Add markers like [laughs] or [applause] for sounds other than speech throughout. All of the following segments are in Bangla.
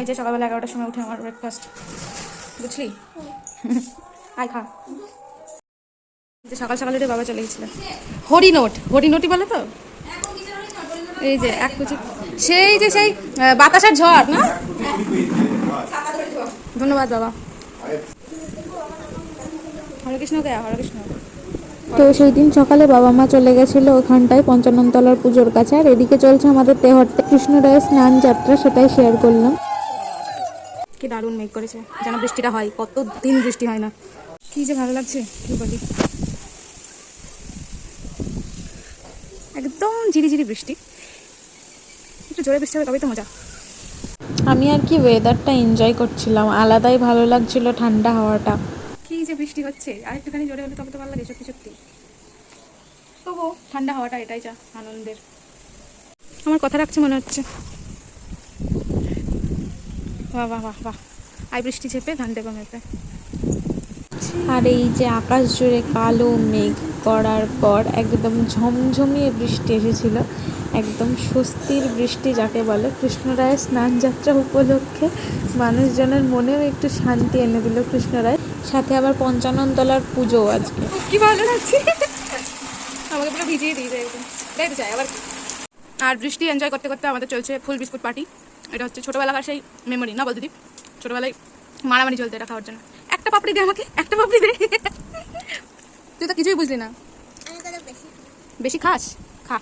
এই যে সকালবেলা এগারোটার সময় উঠে আমার ব্রেকফাস্ট বুঝলি? আয় খা। যে সকাল সকাল উঠে বাবা চলে গেছিল। হরিনোট হরিনোটই বলে তো? এই যে এক কুচি সেই যে সেই বাতাসার ঝড়, না? ধন্যবাদ বাবা। হরে কৃষ্ণ হরে কৃষ্ণ তো সেই দিন সকালে বাবা মা চলে গেছিল ওখানটায় পঞ্চাননতলার পুজোর কাছে, আর এদিকে চলছে আমাদের তেহট্টে কৃষ্ণরায়ের স্নান যাত্রা, সেটাই শেয়ার করলাম। কি দারুণ মেঘ করেছে যেন বৃষ্টিটা হয় কত দিন বৃষ্টি হয় না। কি যে ভালো লাগছে কি বলি। একদম ঝিরিঝিরি বৃষ্টি। একটু জোরে বৃষ্টি হবে তবেই তো মজা। আমি আর কি ওয়েদারটা এনজয় করছিলাম আলাদাই ভালো লাগছিল ঠান্ডা হাওয়াটা। কি যে বৃষ্টি হচ্ছে আর একটুখানি জোরে হলে তবে তো ভালো লাগে সত্যি সত্যি। তবু ঠান্ডা হাওয়াটা এটাই যা আনন্দের। আমার কথা রাখছে মনে হচ্ছে। বাহ বাহ বাহ বাহ। আই বৃষ্টি চেপে দেবো মেপে। আর এই যে আকাশ জুড়ে কালো মেঘ করার পর একদম ঝমঝমিয়ে বৃষ্টি এসেছিল। একদম স্বস্তির বৃষ্টি যাকে বলে। কৃষ্ণরায়ের স্নান যাত্রা উপলক্ষে মানুষজনের মনেও একটু শান্তি এনে দিল কৃষ্ণরায় সাথে আবার পঞ্চাননতলার পুজো আজকে। কি ভালো লাগছে। আমাকে পুরো ভিজিয়ে দিয়ে যায় একদম। চাই আবার। আর বৃষ্টি এনজয় করতে করতে আমাদের চলছে ফুল বিস্কুট পার্টি এটা হচ্ছে ছোটোবেলাকার সেই মেমোরি না বল দিদি ছোটোবেলায় মারামারি চলতে এটা খাওয়ার জন্য। একটা পাপড়ি দে আমাকে একটা পাপড়ি দে। তুই তো কিছুই বুঝলি না। বেশি খাস? খা।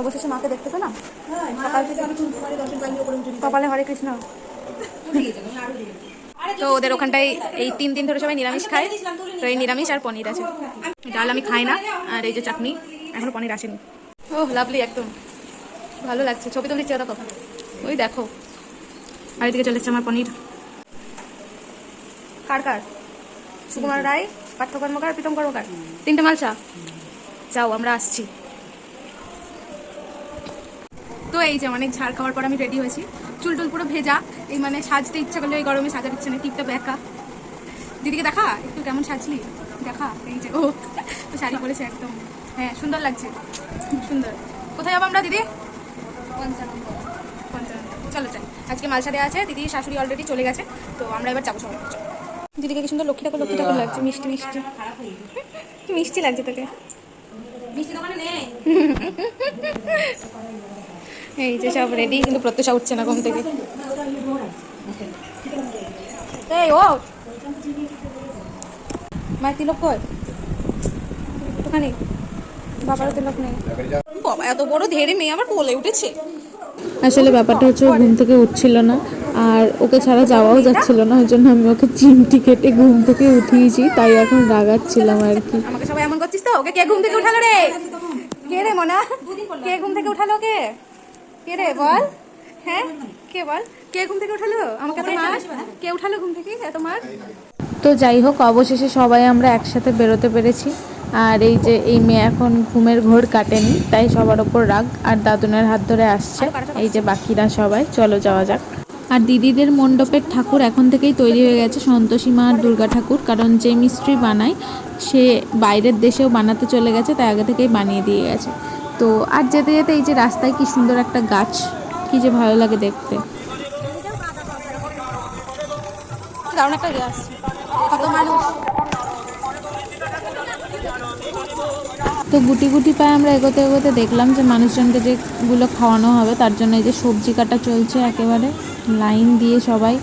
অবশেষে মাকে দেখতে পেলাম। সকাল কপালে হরে কৃষ্ণ। তো ওদের ওখানটায় এই তিন দিন ধরে সবাই নিরামিষ খায়। তো এই নিরামিষ আর পনির আছে। ডাল আমি খাই না আর এই যে চাটনি এখনও পনির আসেনি। ও লাভলি একদম। ভালো লাগছে ছবি তো দিচ্ছে দেখো। ওই দেখো। আর এদিকে চলে আমার পনির। কার কার? সুকুমার রায়, পার্থ কর্মকার, প্রীতম কর্মকার? তিনটে মালসা? যাও, আমরা আসছি। তো এই যে অনেক ঝাড় খাওয়ার পর আমি রেডি হয়েছি। চুল টুল পুরো ভেজা। এই মানে সাজতে ইচ্ছা করলে ওই গরমে সাজার ইচ্ছে নেই টিপটা ব্যাকা দিদিকে দেখা? একটু কেমন সাজলি? দেখা? এই যে, ও তো শাড়ি পরেছে একদম। হ্যাঁ সুন্দর লাগছে। সুন্দর। কোথায় যাব আমরা, দিদি? পঞ্চানন পঞ্চানন চলো চাই আজকে মালসা দেওয়া আছে দিদি শাশুড়ি অলরেডি চলে গেছে তো আমরা এবার যাব সবাই। দিদিকে কি সুন্দর লক্ষ্মী ঠাকুর লক্ষ্মী ঠাকুর লাগছে মিষ্টি মিষ্টি। মিষ্টি লাগছে তোকে? এই যে সব রেডি কিন্তু প্রত্যেশা উঠছে না ঘুম থেকে। এই ও! মায়ের তিলক কই? ওখানে বাবারও তিলক নেই। বাবা এত বড় ধেড়ে মেয়ে আমার কোলে উঠেছে। আসলে ব্যাপারটা হচ্ছে ঘুম থেকে উঠছিল না আর ওকে ছাড়া যাওয়াও যাচ্ছিল না ওই জন্য আমি ওকে চিমটি কেটে ঘুম থেকে উঠিয়েছি তাই এখন রাগাচ্ছিলাম আর কি। আমাকে সবাই এমন করছিস তো? ওকে কে ঘুম থেকে উঠালো রে? কে রে মনা? কে ঘুম থেকে উঠালো কে কে রে বল। হ্যাঁ? কে বল। কে ঘুম থেকে উঠালো? আমাকে তো মার। কে উঠালো ঘুম থেকে? এত মার। তো যাই হোক অবশেষে সবাই আমরা একসাথে বেরোতে পেরেছি। আর এই যে এই মেয়ে এখন ঘুমের ঘোর কাটেনি, তাই সবার ওপর রাগ, আর দাদুনের হাত ধরে আসছে। এই যে বাকিরা সবাই, চলো যাওয়া যাক। আর দিদিদের মণ্ডপের ঠাকুর এখন থেকেই তৈরি হয়ে গেছে সন্তোষী মা আর দুর্গা ঠাকুর, কারণ যে মিস্ত্রি বানায়, সে বাইরের দেশেও বানাতে চলে গেছে, তাই আগে থেকেই বানিয়ে দিয়ে গেছে। তো আর যেতে যেতে এই যে রাস্তায় কি সুন্দর একটা গাছ, কি যে ভালো লাগে দেখতে। একটা আসছে কত মানুষ। তো গুটি গুটি পায়ে আমরা এগোতে এগোতে দেখলাম যে মানুষজনকে যেগুলো খাওয়ানো হবে, তার জন্য এই যে সবজি কাটা চলছে একেবারে, লাইন দিয়ে সবাই।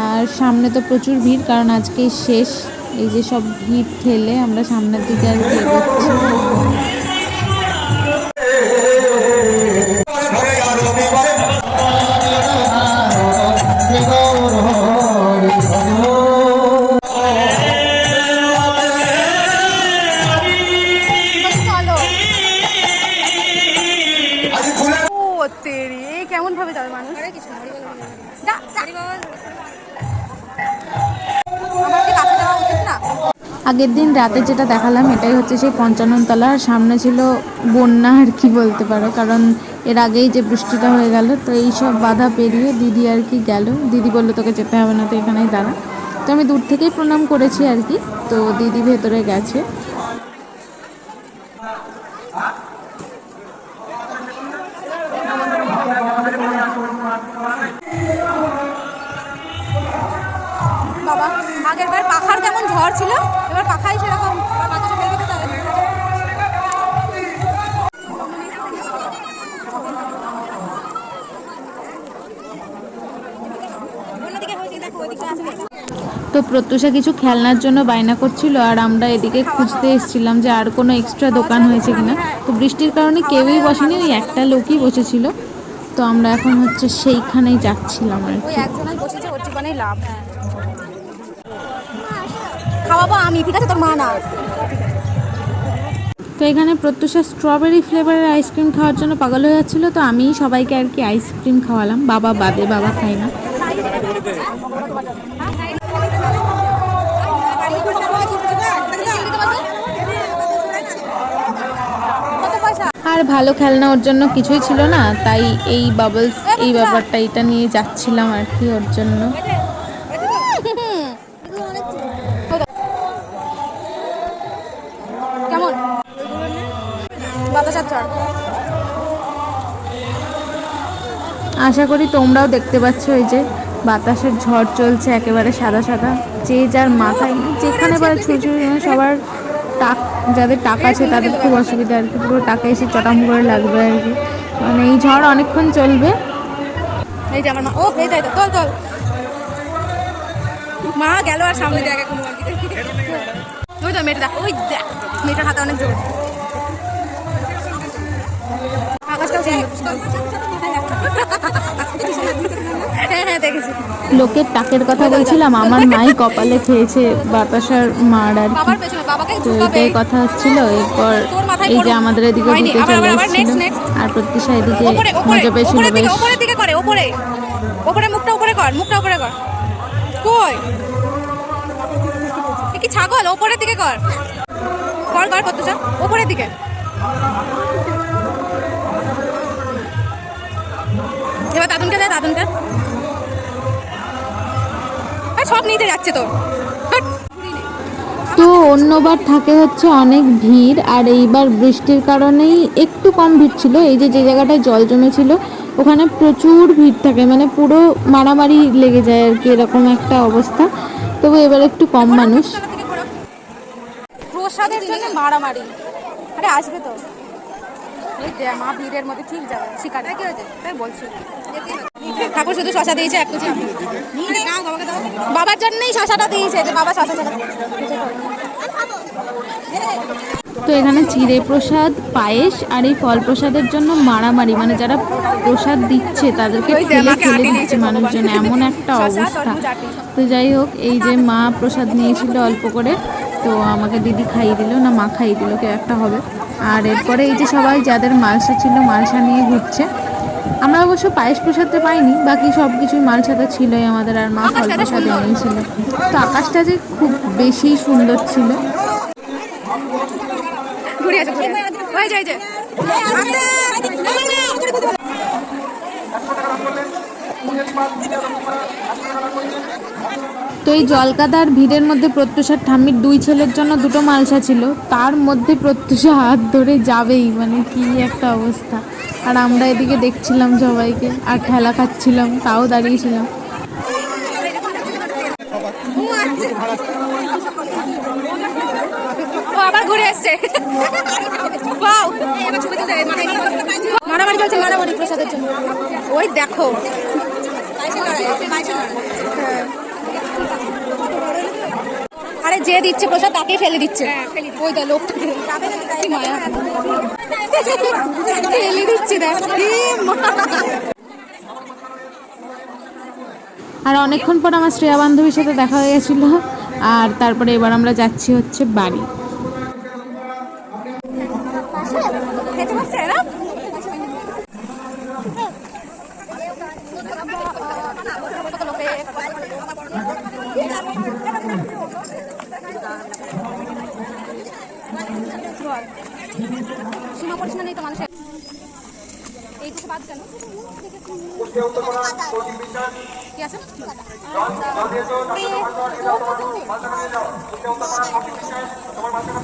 আর সামনে তো প্রচুর ভিড়, কারণ আজকে শেষ। এই যে সব ভিড় খেলে আমরা সামনের দিকে আর কি এগোচ্ছি আগের দিন রাতে যেটা দেখালাম, এটাই হচ্ছে সেই পঞ্চানন তলা আর সামনে ছিল বন্যা, আর কি বলতে পারো। কারণ এর আগেই যে বৃষ্টিটা হয়ে গেল, তো এই সব বাধা পেরিয়ে দিদি আর কি গেল। দিদি বলল, তোকে যেতে হবে না তো এখানেই দাঁড়া। তো আমি দূর থেকেই প্রণাম করেছি আর কি। তো দিদি ভেতরে গেছে। ঝড় ছিল এবার পাখাই সেরকম বাতাসে তো প্রত্যুষা কিছু খেলনার জন্য বায়না করছিল আর আমরা এদিকে খুঁজতে এসেছিলাম যে আর কোনো এক্সট্রা দোকান হয়েছে কিনা। তো বৃষ্টির কারণে কেউই বসেনি ওই একটা লোকই বসেছিল। তো আমরা এখন হচ্ছে সেইখানেই যাচ্ছিলাম আর কি। বসেছে ওর লাভ। খাওয়াবো আমি ঠিক আছে? তোর মা না। তো এখানে প্রত্যুষা স্ট্রবেরি ফ্লেভারের আইসক্রিম খাওয়ার জন্য পাগল হয়ে যাচ্ছিল তো আমিই সবাইকে আর কি আইসক্রিম খাওয়ালাম। বাবা বাদে বাবা খায় না। আর ভালো খেলনা ওর জন্য কিছুই ছিল না তাই এই বাবলস এই ব্যাপারটা এটা নিয়ে যাচ্ছিলাম আর কি ওর জন্য। বাতাসার আশা করি তোমরাও দেখতে পাচ্ছ এই যে বাতাসের ঝড় চলছে একেবারে সাদা সাদা। যে যার মাথায় যেখানে পারে যেন সবার টাক যাদের টাকা আছে তাদের খুব অসুবিধা আর কি পুরো টাকা এসে চটাম করে লাগবে আর কি। মানে এই ঝড় অনেকক্ষণ চলবে। এই যে আমার মা ও এই তাই তো তোল তোল। মা গেল আর সামনে জায়গা কোনো ওই তো মেয়েটা ওই দেখ মেয়েটার হাতে অনেক জোর। লোকের টাকের কথা বলছিলাম আমার মাই কপালে খেয়েছে বাতাসার মার আর তো এটাই কথা হচ্ছিল এরপর এই যে আমাদের এদিকে ঢুকে চলে এসেছিল। আর প্রত্যুষা এদিকে মজা পেয়েছিল দিকে বেশ। ওপরে মুখটা উপরে কর মুখটা উপরে কর। কই? কি ছাগল? ওপরের দিকে কর। কর কর কত ওপরের দিকে। সব নিতে যাচ্ছে তো। তো অন্যবার থাকে হচ্ছে অনেক ভিড় আর এইবার বৃষ্টির কারণেই একটু কম ভিড় ছিল। এই যে যে জায়গাটায় জল জমেছিল ওখানে প্রচুর ভিড় থাকে মানে পুরো মারামারি লেগে যায় আর কি এরকম একটা অবস্থা। তবু এবার একটু কম মানুষ। প্রসাদের জন্য মারামারি। আরে আসবে তো। মা ভিড়ের মধ্যে ঠিক যাবে শিকার। কি হয়েছে তাই বলছি। ঠাকুর শুধু শশা দিয়েছে এক কুচি। বাবার জন্যই শশাটা দিয়েছে যে বাবা শশা ছাড়া। তো এখানে চিড়ে প্রসাদ পায়েস আর এই ফল প্রসাদের জন্য মারামারি মানে যারা প্রসাদ দিচ্ছে তাদেরকে ফেলে ফেলে দিচ্ছে মানুষজন এমন একটা অবস্থা। তো যাই হোক এই যে মা প্রসাদ নিয়েছিল অল্প করে তো আমাকে দিদি খাইয়ে দিল না মা খাইয়ে দিল কেউ একটা হবে। আর এরপরে এই যে সবাই যাদের মালসা ছিল মালসা নিয়ে ঘুরছে আমরা অবশ্য পায়েস প্রসাদটা পাইনি বাকি সব কিছুই মালসাটা ছিলই আমাদের আর মা ফল প্রসাদ এনেছিল। তো আকাশটা যে খুব বেশি সুন্দর ছিল। ঘুরে তো এই জলকাদার ভিড়ের মধ্যে প্রত্যুষার ঠাম্মির দুই ছেলের জন্য দুটো মালসা ছিল। তার মধ্যে প্রত্যুষা হাত ধরে যাবেই মানে কি একটা অবস্থা। আর আমরা এদিকে দেখছিলাম সবাইকে, আর ঠেলা খাচ্ছিলাম, তাও দাঁড়িয়েছিলাম। ওই দেখো। আরে যে দিচ্ছে প্রসাদ তাকে ফেলে দিচ্ছে। ওই দা লোকটা। মায়া। ফেলে দিচ্ছে দেখ। আর অনেকক্ষণ পর আমার শ্রেয়া বান্ধবীর সাথে দেখা হয়ে গেছিল। আর তারপরে এবার আমরা যাচ্ছি হচ্ছে বাড়ি খেতে পারছে না নেই তো মানুষের। এইটুকু বাদ কেন কি আছে?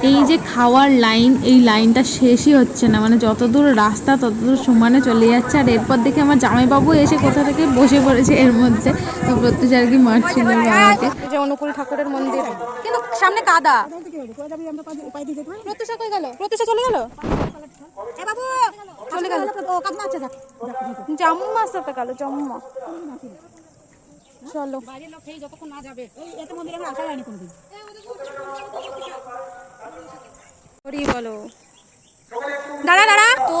এই যে খাওয়ার লাইন এই লাইনটা শেষই হচ্ছে না। মানে যতদূর রাস্তা ততদূর সমানে চলে যাচ্ছে। আর এরপর দেখে আমার জামাইবাবু এসে কোথা থেকে বসে পড়েছে এর মধ্যে। তো প্রত্যুষ আর কি মারছিল এই যে অনুকূল ঠাকুরের মন্দির। সামনে কাদা। প্রত্যুষা কই গেল? প্রত্যুষা চলে গেল? চলে গেল। জামু মাছ গেল জামু মাছ। চলো। হরি বলো। দাঁড়া দাঁড়া। তো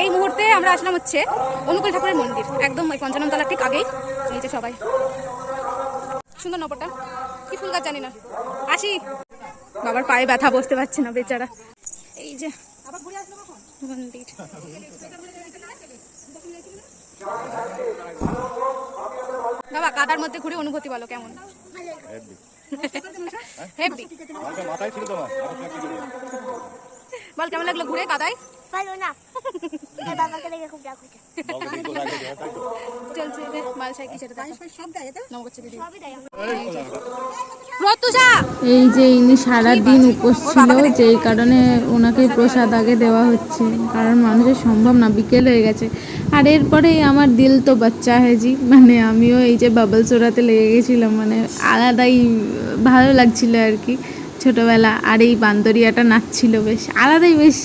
এই মুহূর্তে আমরা আসলাম হচ্ছে অনুকূল ঠাকুরের মন্দির। একদম ওই পঞ্চানন তলার ঠিক আগেই সবাই। সুন্দর নপরটা কি ফুল গাছ জানি না। আসি। বাবার পায়ে ব্যথা বসতে পারছে না বেচারা। এই যে মন্দির বাবা কাদার মধ্যে ঘুরে অনুভূতি বলো কেমন? বল কেমন লাগল ঘুরে কাদায়? ভালো না। বাবাকে দেখে খুব রাগ হচ্ছে চলছে সেটা সব দেয় দিদি সবই দেয় প্রত্যুষা এই যে ইনি সারাদিন উপোস ছিল যেই কারণে ওনাকে প্রসাদ আগে দেওয়া হচ্ছে কারণ মানুষের সম্ভব না বিকেল হয়ে গেছে। আর এরপরেই আমার দিল তো বাচ্চা হেজি মানে আমিও এই যে বাবলস ওড়াতে লেগে গেছিলাম মানে আলাদাই ভালো লাগছিল আর কি ছোটবেলা আর এই বান্দরিয়াটা নাচছিল বেশ আলাদাই বেশ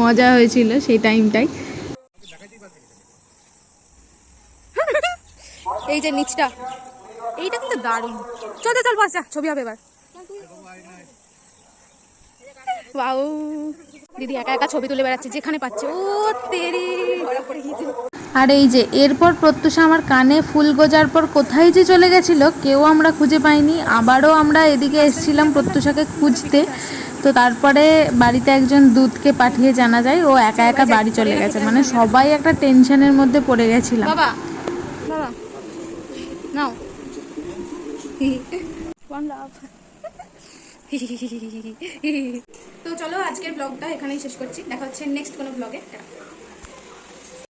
মজা হয়েছিল সেই টাইমটাই এই যে নিচটা এইটা কিন্তু দারুণ। চল চল, চল বাস যা ছবি হবে এবার। বাউ দিদি একা একা ছবি তুলে বেড়াচ্ছে যেখানে পাচ্ছে। ও তেরি। আর এই যে এরপর প্রত্যুষা আমার কানে ফুল গোজার পর কোথায় যে চলে গেছিল কেউ আমরা খুঁজে পাইনি। আবারও আমরা এদিকে এসেছিলাম প্রত্যুষাকে খুঁজতে। তো তারপরে বাড়িতে একজন দুধকে পাঠিয়ে জানা যায় ও একা একা বাড়ি চলে গেছে। মানে সবাই একটা টেনশনের মধ্যে পড়ে গেছিলাম। বাবা বাবা নাও। ওয়ান লাভ [laughs] তো চলো আজকের ব্লগটা এখানেই শেষ করছি। দেখা হচ্ছে নেক্সট কোনো ব্লগে